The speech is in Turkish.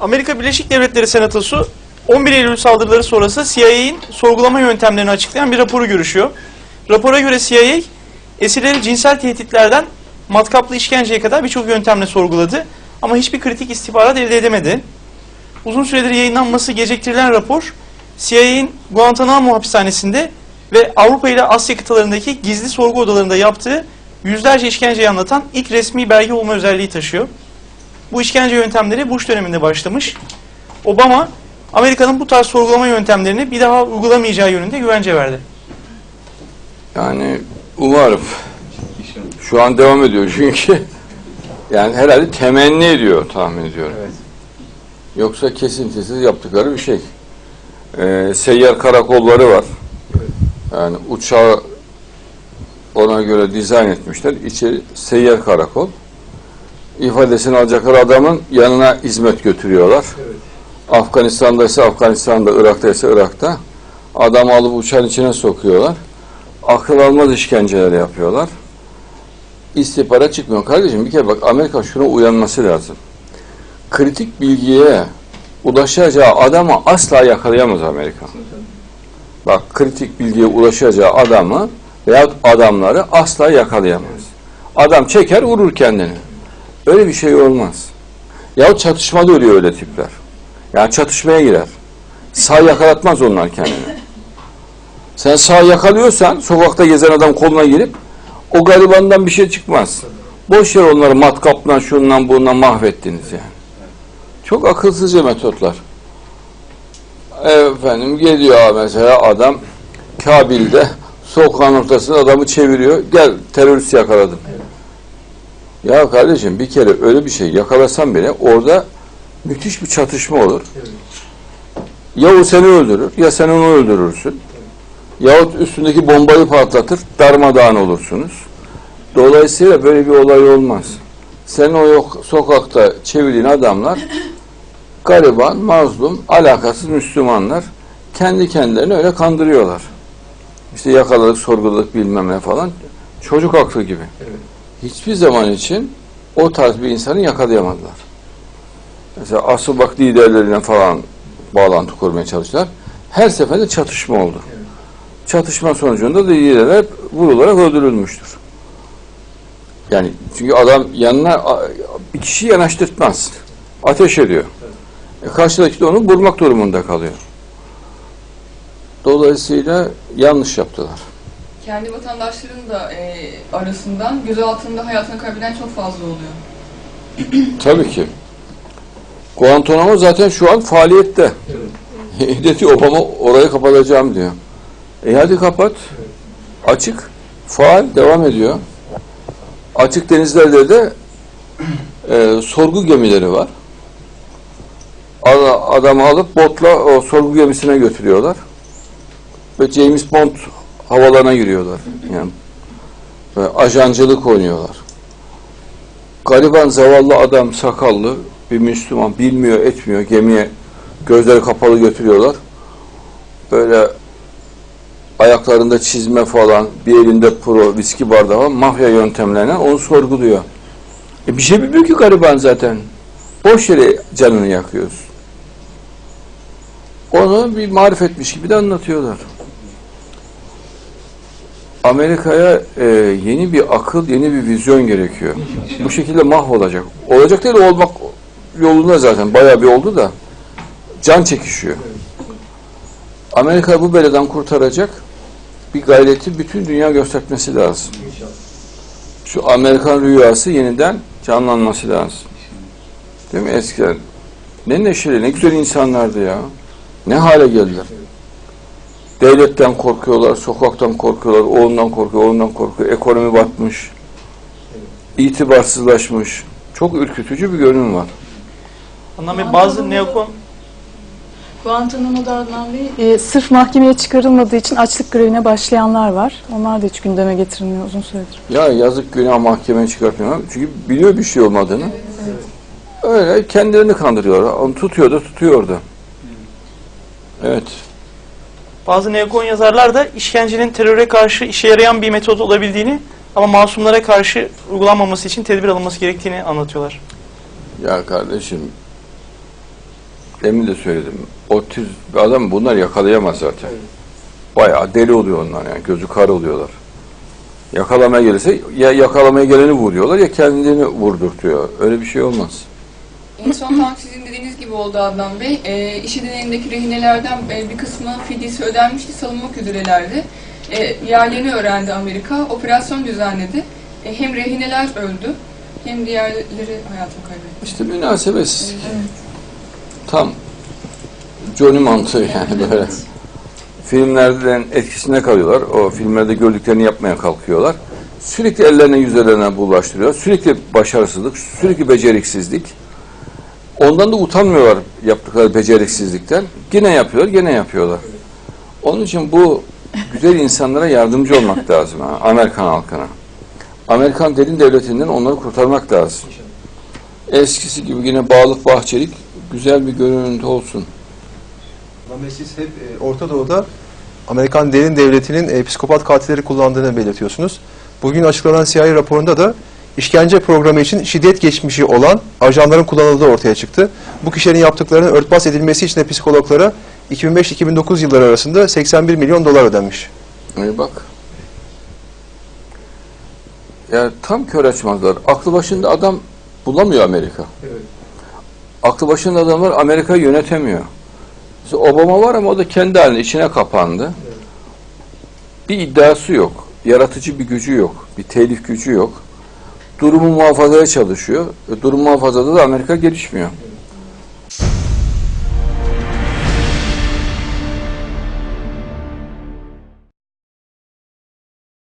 Amerika Birleşik Devletleri Senatosu 11 Eylül saldırıları sonrası CIA'in sorgulama yöntemlerini açıklayan bir raporu görüşüyor. Rapora göre CIA, esirleri cinsel tehditlerden matkaplı işkenceye kadar birçok yöntemle sorguladı ama hiçbir kritik istihbarat elde edemedi. Uzun süredir yayınlanması geciktirilen rapor, CIA'in Guantanamo hapishanesinde ve Avrupa ile Asya kıtalarındaki gizli sorgu odalarında yaptığı yüzlerce işkenceyi anlatan ilk resmi belge olma özelliği taşıyor. Bu işkence yöntemleri Bush döneminde başlamış. Obama, Amerika'nın bu tarz sorgulama yöntemlerini bir daha uygulamayacağı yönünde güvence verdi. Yani umarım. Şu an devam ediyor çünkü. Yani herhalde temenni ediyor tahmin ediyorum. Yoksa kesintisiz yaptıkları bir şey. Ee, seyyar karakolları var. Yani uçağı ona göre dizayn etmişler. İçeri seyyar karakol. İfadesini alacakları adamın yanına hizmet götürüyorlar. Afganistan'da ise Afganistan'da, Irak'ta ise Irak'ta. Adamı alıp uçağın içine sokuyorlar. Akıl almaz işkenceler yapıyorlar. İstihbarat çıkmıyor. Kardeşim bir kere bak Amerika şuna uyanması lazım. Kritik bilgiye ulaşacağı adamı asla yakalayamaz Amerika. Bak kritik bilgiye ulaşacağı adamı veya adamları asla yakalayamaz. Adam çeker vurur kendini. Öyle bir şey olmaz. Yahut çatışmada ölüyor öyle tipler. Yani çatışmaya girer. Sağ yakalatmaz onlar kendini. Sen sağ yakalıyorsan sokakta gezen adam koluna girip o garibandan bir şey çıkmaz. Boş yer onları matkapla şundan bundan mahvettiniz yani. Çok akılsızca metotlar. Efendim geliyor mesela adam Kabil'de sokağın ortasında adamı çeviriyor. Gel terörist yakaladım. Ya kardeşim bir kere öyle bir şey yakalasan bile orada müthiş bir çatışma olur. Ya o seni öldürür ya sen onu öldürürsün. Yahut üstündeki bombayı patlatır, darmadağın olursunuz. Dolayısıyla böyle bir olay olmaz. Sen o yok, sokakta çevirdiğin adamlar gariban, mazlum, alakasız Müslümanlar kendi kendilerini öyle kandırıyorlar. İşte yakaladık, sorguladık bilmem ne falan. Çocuk aklı gibi. Hiçbir zaman için o tarz bir insanı yakalayamadılar. Mesela asıl bak liderlerine falan bağlantı kurmaya çalıştılar. Her seferinde çatışma oldu. Çatışma sonucunda da liderler vurularak öldürülmüştür. Yani çünkü adam yanına bir kişi yanaştırtmaz. Ateş ediyor. E karşıdaki de onu vurmak durumunda kalıyor. Dolayısıyla yanlış yaptılar. Kendi vatandaşların da e, arasından gözaltında hayatını kaybeden çok fazla oluyor. Tabii ki. Guantanamo zaten şu an faaliyette. Hedefi Obama orayı kapatacağım diyor. E hadi kapat. Açık. Faal devam ediyor. Açık denizlerde de e, sorgu gemileri var. Ada- Adamı alıp botla o sorgu gemisine götürüyorlar. Ve James Bond havalarına giriyorlar. Yani ve ajancılık oynuyorlar gariban zavallı adam sakallı bir Müslüman bilmiyor etmiyor gemiye gözleri kapalı götürüyorlar. Böyle ayaklarında çizme falan bir elinde pro viski bardağı mafya yöntemlerine onu sorguluyor. E bir şey bilmiyor ki gariban zaten. Boş yere canını yakıyoruz. Onu bir marifetmiş gibi de anlatıyorlar. Amerika'ya e, yeni bir akıl, yeni bir vizyon gerekiyor. Bu şekilde mahvolacak. Olacak değil, olmak yolunda zaten. Bayağı bir oldu da. Can çekişiyor. Amerika bu beleden kurtaracak bir gayreti bütün dünya göstermesi lazım. Şu Amerikan rüyası yeniden canlanması lazım. Değil mi eskiden? Ne neşeli, ne güzel insanlardı ya. Ne hale geldiler. Devletten korkuyorlar, sokaktan korkuyorlar, oğlundan korkuyor, oğlundan korkuyor. Ekonomi batmış, itibarsızlaşmış. Çok ürkütücü bir görünüm var. Anlam Bey bazı neokon Guantanamo'da Adnan Bey, e, sırf mahkemeye çıkarılmadığı için açlık grevine başlayanlar var. Onlar da hiç gündeme getirilmiyor uzun süredir. Ya yazık günah mahkemeye çıkartmıyor. Çünkü biliyor bir şey olmadığını. Öyle kendilerini kandırıyorlar. Onu tutuyor da tutuyor da. Evet. Bazı neokon yazarlar da işkencenin teröre karşı işe yarayan bir metot olabildiğini ama masumlara karşı uygulanmaması için tedbir alınması gerektiğini anlatıyorlar. Ya kardeşim demin de söyledim. Bir adam bunlar yakalayamaz zaten. Bayağı deli oluyor onlar yani. Gözü kar oluyorlar. Yakalamaya gelirse ya yakalamaya geleni vuruyorlar ya kendini vurdurtuyor. Öyle bir şey olmaz. En son gibi oldu Adnan Bey. E, IŞİD'in elindeki rehinelerden e, bir kısmı fidyesi ödenmişti, salınmak üzerelerdi. E, yerlerini öğrendi Amerika, operasyon düzenledi. E, hem rehineler öldü, hem diğerleri hayatını kaybetti. İşte münasebetsiz. Tam Johnny mantığı yani böyle. Filmlerden etkisine kalıyorlar. O filmlerde gördüklerini yapmaya kalkıyorlar. Sürekli ellerine yüzlerine bulaştırıyor. Sürekli başarısızlık, sürekli beceriksizlik. Ondan da utanmıyorlar yaptıkları beceriksizlikten. Yine yapıyorlar, yine yapıyorlar. Onun için bu güzel insanlara yardımcı olmak lazım ha, Amerikan halkına. Amerikan derin devletinden onları kurtarmak lazım. Eskisi gibi yine bağlık bahçelik güzel bir görüntü olsun. Ama siz hep e, Orta Doğu'da Amerikan derin devletinin e, psikopat katilleri kullandığını belirtiyorsunuz. Bugün açıklanan CIA raporunda da işkence programı için şiddet geçmişi olan ajanların kullanıldığı ortaya çıktı. Bu kişilerin yaptıklarının örtbas edilmesi için de psikologlara 2005-2009 yılları arasında 81 milyon dolar ödenmiş. Ee, bak. Ya tam kör açmazlar. Aklı başında adam bulamıyor Amerika. Aklı başında adamlar Amerika'yı yönetemiyor. Mesela Obama var ama o da kendi halinde içine kapandı. Bir iddiası yok. Yaratıcı bir gücü yok. Bir telif gücü yok. Durumu muhafazaya çalışıyor. E, durum muhafazada da Amerika gelişmiyor.